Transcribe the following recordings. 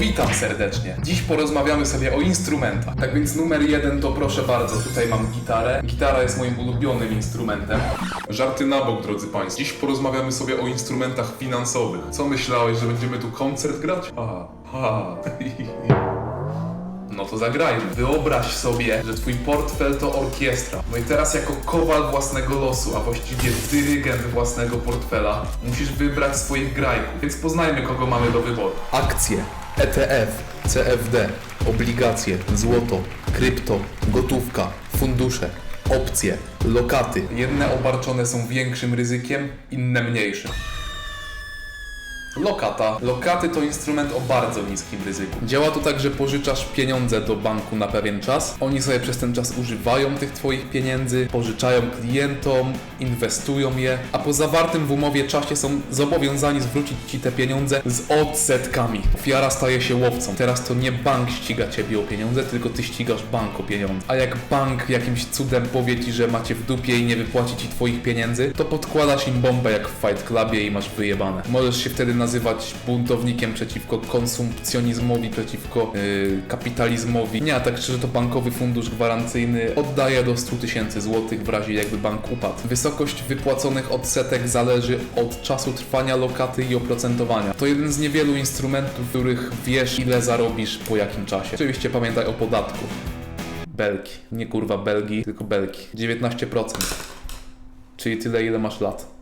Witam serdecznie. Dziś porozmawiamy sobie o instrumentach. Tak więc numer jeden to proszę bardzo, tutaj mam gitarę. Gitara jest moim ulubionym instrumentem. Żarty na bok, drodzy Państwo. Dziś porozmawiamy sobie o instrumentach finansowych. Co myślałeś, że będziemy tu koncert grać? Ha, ha. No to zagrajmy. Wyobraź sobie, że twój portfel to orkiestra. No i teraz jako kowal własnego losu, a właściwie dyrygent własnego portfela, musisz wybrać swoich grajków. Więc poznajmy, kogo mamy do wyboru. Akcje, ETF, CFD, obligacje, złoto, krypto, gotówka, fundusze, opcje, lokaty. Jedne obarczone są większym ryzykiem, inne mniejszym. Lokata. Lokaty to instrument o bardzo niskim ryzyku. Działa to tak, że pożyczasz pieniądze do banku na pewien czas. Oni sobie przez ten czas używają tych Twoich pieniędzy, pożyczają klientom, inwestują je, a po zawartym w umowie czasie są zobowiązani zwrócić Ci te pieniądze z odsetkami. Ofiara staje się łowcą. Teraz to nie bank ściga Ciebie o pieniądze, tylko Ty ścigasz bank o pieniądze. A jak bank jakimś cudem powie Ci, że macie w dupie i nie wypłaci Ci Twoich pieniędzy, to podkładasz im bombę jak w Fight Clubie i masz wyjebane. Możesz się wtedy nazywać buntownikiem przeciwko konsumpcjonizmowi, przeciwko yy, kapitalizmowi. Nie, a tak szczerze to bankowy fundusz gwarancyjny oddaje do 100 tysięcy złotych w razie jakby bank upadł. Wysokość wypłaconych odsetek zależy od czasu trwania lokaty i oprocentowania. To jeden z niewielu instrumentów, w których wiesz ile zarobisz po jakim czasie. Oczywiście pamiętaj o podatku. Belki. Nie kurwa Belgii, tylko Belki. 19%. Czyli tyle ile masz lat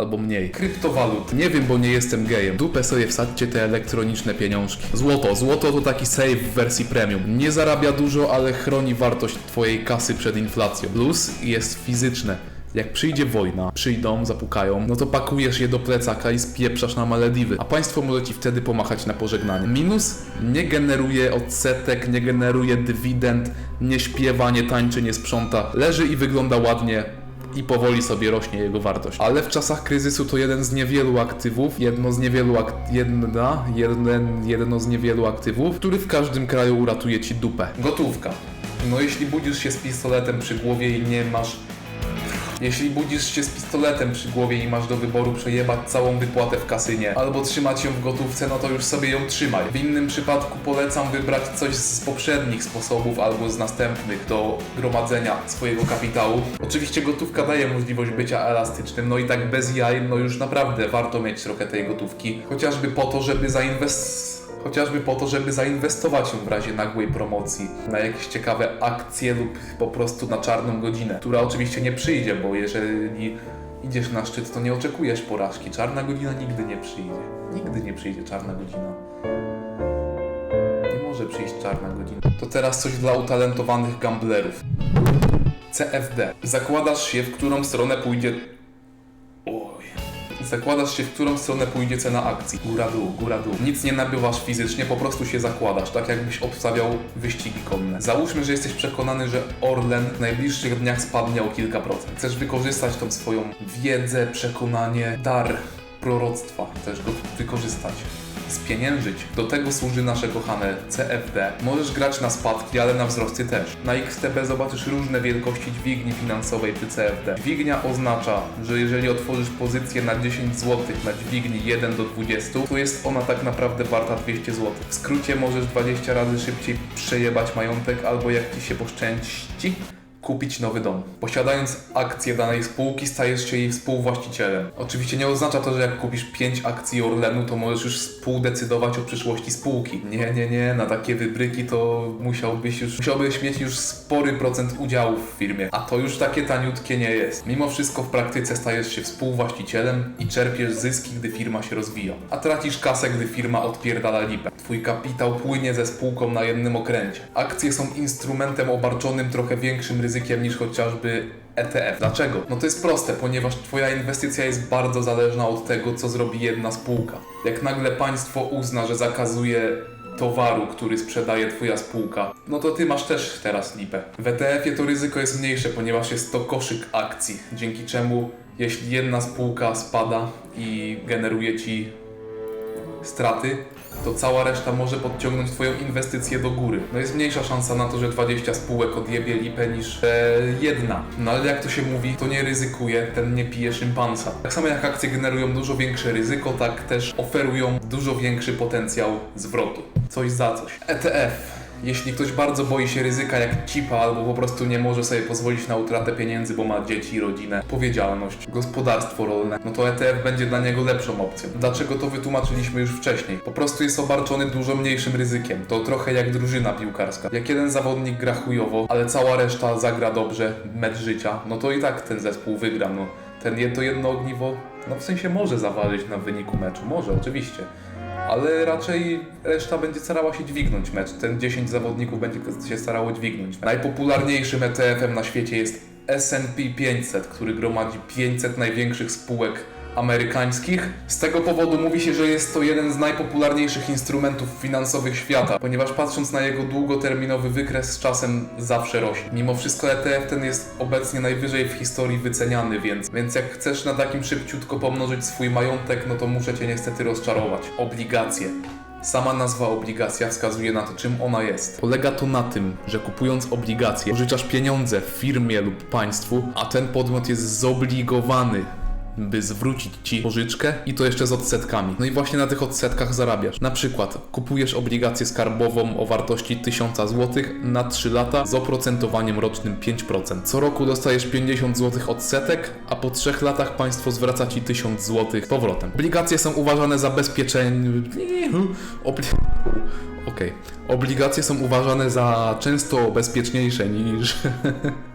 albo mniej. Kryptowalut. Nie wiem, bo nie jestem gejem. Dupę sobie wsadźcie te elektroniczne pieniążki. Złoto. Złoto to taki save w wersji premium. Nie zarabia dużo, ale chroni wartość twojej kasy przed inflacją. Plus jest fizyczne. Jak przyjdzie wojna, przyjdą, zapukają, no to pakujesz je do plecaka i spieprzasz na Malediwy. A państwo może ci wtedy pomachać na pożegnanie. Minus nie generuje odsetek, nie generuje dywidend, nie śpiewa, nie tańczy, nie sprząta. Leży i wygląda ładnie, i powoli sobie rośnie jego wartość. Ale w czasach kryzysu to jeden z niewielu aktywów, jedno z niewielu ak jedna, jeden, jedno z niewielu aktywów, który w każdym kraju uratuje ci dupę. Gotówka. No jeśli budzisz się z pistoletem przy głowie i nie masz jeśli budzisz się z pistoletem przy głowie i masz do wyboru przejebać całą wypłatę w kasynie albo trzymać ją w gotówce, no to już sobie ją trzymaj. W innym przypadku polecam wybrać coś z poprzednich sposobów albo z następnych do gromadzenia swojego kapitału. Oczywiście gotówka daje możliwość bycia elastycznym, no i tak bez jaj, no już naprawdę warto mieć trochę tej gotówki. Chociażby po to, żeby zainwestować Chociażby po to, żeby zainwestować w razie nagłej promocji na jakieś ciekawe akcje lub po prostu na czarną godzinę, która oczywiście nie przyjdzie, bo jeżeli idziesz na szczyt, to nie oczekujesz porażki. Czarna godzina nigdy nie przyjdzie. Nigdy nie przyjdzie czarna godzina. Nie może przyjść czarna godzina. To teraz coś dla utalentowanych gamblerów. CFD. Zakładasz się, w którą stronę pójdzie. Zakładasz się, w którą stronę pójdzie cena akcji. Góra-dół, góra-dół. Nic nie nabywasz fizycznie, po prostu się zakładasz, tak jakbyś obstawiał wyścigi konne. Załóżmy, że jesteś przekonany, że Orlen w najbliższych dniach spadnie o kilka procent. Chcesz wykorzystać tą swoją wiedzę, przekonanie, dar proroctwa. Chcesz go wykorzystać spieniężyć. Do tego służy nasze kochane CFD. Możesz grać na spadki, ale na wzrosty też. Na XTB zobaczysz różne wielkości dźwigni finansowej przy CFD. Dźwignia oznacza, że jeżeli otworzysz pozycję na 10 zł na dźwigni 1 do 20, to jest ona tak naprawdę warta 200 zł. W skrócie możesz 20 razy szybciej przejebać majątek albo jak Ci się poszczęści, kupić nowy dom. Posiadając akcje danej spółki, stajesz się jej współwłaścicielem. Oczywiście nie oznacza to, że jak kupisz 5 akcji Orlenu, to możesz już współdecydować o przyszłości spółki. Nie, nie, nie, na takie wybryki to musiałbyś już, musiałbyś mieć już spory procent udziałów w firmie, a to już takie taniutkie nie jest. Mimo wszystko w praktyce stajesz się współwłaścicielem i czerpiesz zyski, gdy firma się rozwija. A tracisz kasę, gdy firma odpierdala lipę. Twój kapitał płynie ze spółką na jednym okręcie. Akcje są instrumentem obarczonym trochę większym ryzykiem niż chociażby ETF. Dlaczego? No to jest proste, ponieważ Twoja inwestycja jest bardzo zależna od tego, co zrobi jedna spółka. Jak nagle państwo uzna, że zakazuje towaru, który sprzedaje Twoja spółka, no to Ty masz też teraz lipę. W ETF-ie to ryzyko jest mniejsze, ponieważ jest to koszyk akcji, dzięki czemu jeśli jedna spółka spada i generuje Ci straty, to cała reszta może podciągnąć twoją inwestycję do góry. No jest mniejsza szansa na to, że 20 spółek odjebie lipę niż e, jedna. No ale jak to się mówi, to nie ryzykuje, ten nie pije szympansa. Tak samo jak akcje generują dużo większe ryzyko, tak też oferują dużo większy potencjał zwrotu. Coś za coś. ETF. Jeśli ktoś bardzo boi się ryzyka jak cipa, albo po prostu nie może sobie pozwolić na utratę pieniędzy, bo ma dzieci, rodzinę, odpowiedzialność, gospodarstwo rolne, no to ETF będzie dla niego lepszą opcją. Dlaczego to wytłumaczyliśmy już wcześniej? Po prostu jest obarczony dużo mniejszym ryzykiem. To trochę jak drużyna piłkarska. Jak jeden zawodnik gra chujowo, ale cała reszta zagra dobrze, mecz życia, no to i tak ten zespół wygra. No, ten to jedno ogniwo, no w sensie może zawalić na wyniku meczu, może, oczywiście ale raczej reszta będzie starała się dźwignąć mecz. Ten 10 zawodników będzie się starało dźwignąć. Najpopularniejszym ETF-em na świecie jest S&P 500, który gromadzi 500 największych spółek amerykańskich. Z tego powodu mówi się, że jest to jeden z najpopularniejszych instrumentów finansowych świata, ponieważ patrząc na jego długoterminowy wykres z czasem zawsze rośnie. Mimo wszystko ETF ten jest obecnie najwyżej w historii wyceniany, więc, więc jak chcesz na takim szybciutko pomnożyć swój majątek, no to muszę Cię niestety rozczarować. Obligacje. Sama nazwa obligacja wskazuje na to, czym ona jest. Polega to na tym, że kupując obligacje, pożyczasz pieniądze firmie lub państwu, a ten podmiot jest zobligowany by zwrócić ci pożyczkę i to jeszcze z odsetkami. No i właśnie na tych odsetkach zarabiasz. Na przykład kupujesz obligację skarbową o wartości 1000 zł na 3 lata z oprocentowaniem rocznym 5%. Co roku dostajesz 50 zł odsetek, a po 3 latach państwo zwraca ci 1000 zł powrotem. Obligacje są uważane za bezpieczeń... Obli... Okej. Obligacje są uważane za często bezpieczniejsze niż...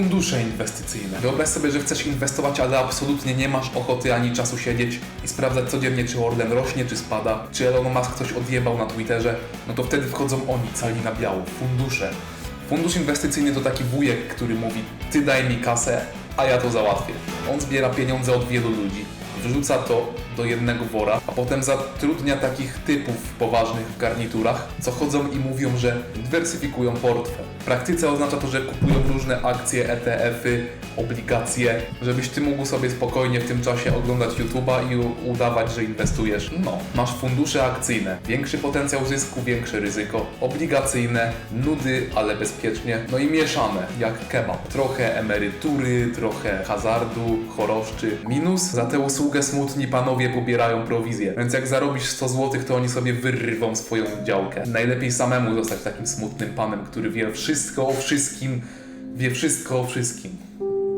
Fundusze inwestycyjne. Wyobraź sobie, że chcesz inwestować, ale absolutnie nie masz ochoty ani czasu siedzieć i sprawdzać codziennie, czy Orlen rośnie, czy spada, czy Elon Musk coś odjebał na Twitterze. No to wtedy wchodzą oni, cali na biało. Fundusze. Fundusz inwestycyjny to taki wujek, który mówi: Ty daj mi kasę, a ja to załatwię. On zbiera pieniądze od wielu ludzi, wrzuca to do jednego wora, a potem zatrudnia takich typów poważnych w garniturach, co chodzą i mówią, że dywersyfikują portfel. W praktyce oznacza to, że kupują różne akcje, ETF-y, obligacje, żebyś ty mógł sobie spokojnie w tym czasie oglądać YouTube'a i udawać, że inwestujesz. No, masz fundusze akcyjne, większy potencjał zysku, większe ryzyko, obligacyjne, nudy, ale bezpiecznie, no i mieszane, jak kebab. Trochę emerytury, trochę hazardu, choroszczy. Minus, za tę usługę smutni panowie pobierają prowizję, więc jak zarobisz 100 zł, to oni sobie wyrwą swoją działkę. Najlepiej samemu zostać takim smutnym panem, który wie wszystko o wszystkim, wie wszystko o wszystkim.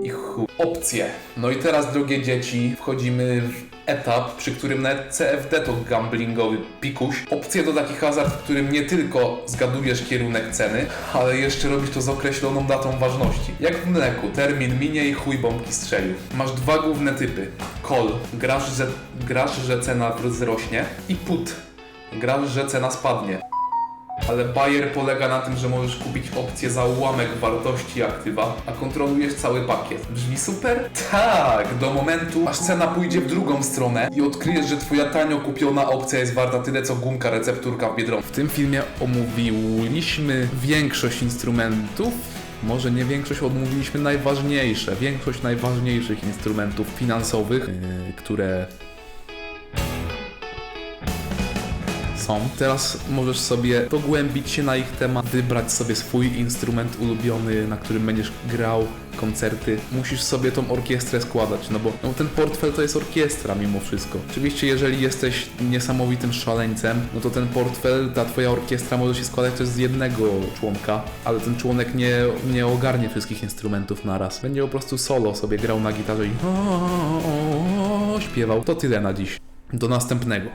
I chuj. Opcje. No i teraz, drogie dzieci, wchodzimy w etap, przy którym nawet CFD to gamblingowy pikuś. Opcje to taki hazard, w którym nie tylko zgadujesz kierunek ceny, ale jeszcze robisz to z określoną datą ważności. Jak w mleku, termin minie i chuj bombki strzelił. Masz dwa główne typy. Call, grasz, że, grasz, że cena wzrośnie i put, grasz, że cena spadnie. Ale Bayer polega na tym, że możesz kupić opcję za ułamek wartości aktywa, a kontrolujesz cały pakiet. Brzmi super? Tak, do momentu, aż cena pójdzie w drugą stronę i odkryjesz, że twoja tanio kupiona opcja jest warta tyle, co gumka recepturka w Biedronce. W tym filmie omówiliśmy większość instrumentów, może nie większość, omówiliśmy najważniejsze, większość najważniejszych instrumentów finansowych, yy, które są. Teraz możesz sobie pogłębić się na ich temat, wybrać sobie swój instrument ulubiony, na którym będziesz grał koncerty. Musisz sobie tą orkiestrę składać, no bo no, ten portfel to jest orkiestra mimo wszystko. Oczywiście, jeżeli jesteś niesamowitym szaleńcem, no to ten portfel, ta twoja orkiestra może się składać też z jednego członka, ale ten członek nie, nie ogarnie wszystkich instrumentów naraz. Będzie po prostu solo sobie grał na gitarze i śpiewał. To tyle na dziś. Do następnego.